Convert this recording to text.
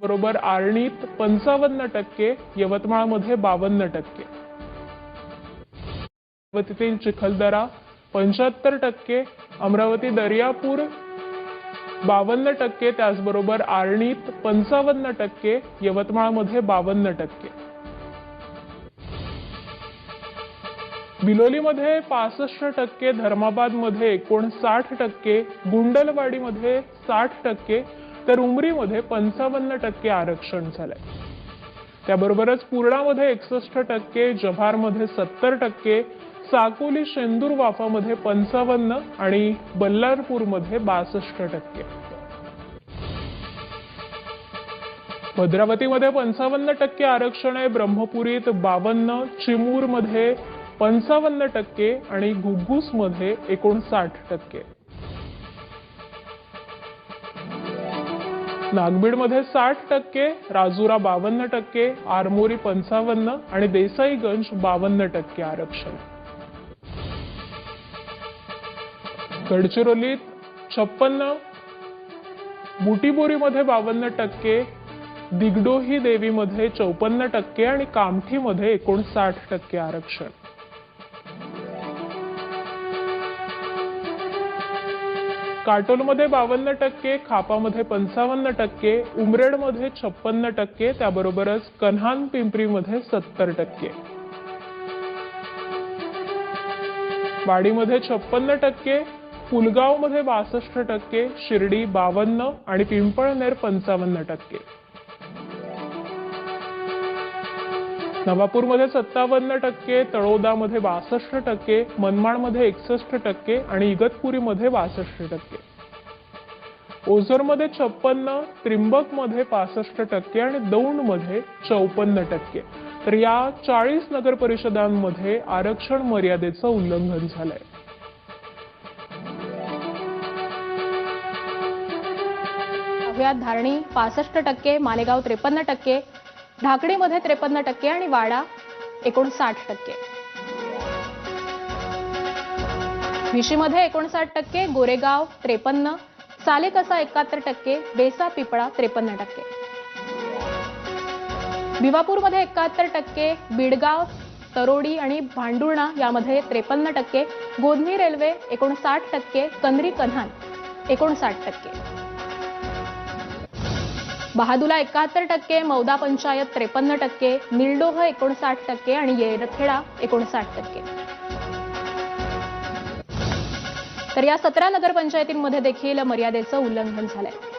बरोबर आर्णीत पंचावन्न टक्के यवतमाळमध्ये बावन्न टक्के. अमरावतीतील चिखलदरा पंच्याहत्तर टक्के. अमरावती दर्यापूर बावन्न टक्के. त्याचबरोबर आर्णीत पंचावन्न टक्के यवतमाळमध्ये बावन्न टक्के. बिलोलीमध्ये पासष्ट टक्के धर्माबादमध्ये एकोणसाठ टक्के गुंडलवाडीमध्ये साठ टक्के तर उमरीमध्ये पंचावन्न टक्के आरक्षण झालंय. त्याबरोबरच पूर्णामध्ये एकसष्ट टक्के जव्हारमध्ये सत्तर टक्के साकोली शेंदूर वाफामध्ये पंचावन्न आणि बल्लारपूरमध्ये बासष्ट टक्के. भद्रावतीमध्ये पंचावन्न टक्के आरक्षण आहे ब्रह्मपुरीत बावन्न चिमूरमध्ये पंचावन्न टक्के आणि घुग्गुसमध्ये एकोणसाठ टक्के. नागबीडमध्ये साठ टक्के राजुरा बावन्न टक्के आरमोरी पंचावन्न आणि देसाईगंज बावन्न टक्के आरक्षण. गडचिरोलीत छप्पन्न बुटीबोरीमध्ये बावन्न टक्के दिगडोही देवीमध्ये चौपन्न टक्के आणि कामठीमध्ये एकोणसाठ टक्के आरक्षण. काटोलमध्ये बावन्न टक्के खापामध्ये पंचावन्न टक्के उमरेडमध्ये छप्पन्न टक्के त्याबरोबरच कन्हान पिंपरीमध्ये सत्तर टक्के. वाडीमध्ये छप्पन्न टक्के पुलगावमध्ये बासष्ट टक्के शिर्डी बावन्न आणि पिंपळनेर पंचावन्न टक्के. नवापूरमध्ये सत्तावन्न टक्के तळोदामध्ये बासष्ट टक्के मनमाडमध्ये एकसष्ट टक्के आणि इगतपुरीमध्ये बासष्ट टक्के. ओझरमध्ये छप्पन्न त्रिंबकमध्ये पासष्ट टक्के आणि दौंडमध्ये चौपन्न टक्के. तर या चाळीस नगर परिषदांमध्ये आरक्षण मर्यादेचं उल्लंघन झालंय. धारणी पासष्ट टक्के मालेगाव त्रेपन्न टक्के ढाकणीमध्ये त्रेपन्न टक्के आणि वाडा एकोणसाठ टक्के. विशीमध्ये एकोणसाठ टक्के गोरेगाव त्रेपन्न सालेकसा एकाहत्तर टक्के बेसा पिपळा त्रेपन्न टक्के. भिवापूरमध्ये एकाहत्तर टक्के बिडगाव तरोडी आणि भांडुर्णा यामध्ये त्रेपन्न टक्के गोधनी रेल्वे एकोणसाठ टक्के कंद्री कन्हान एकोणसाठ टक्के. बहादुला एकाहत्तर टक्के मौदा पंचायत त्रेपन्न टक्के निलडोह एकोणसाठ टक्के आणि येरखेडा एकोणसाठ टक्के. तर या सतरा नगरपंचायतींमध्ये देखील मर्यादेचं उल्लंघन झालंय.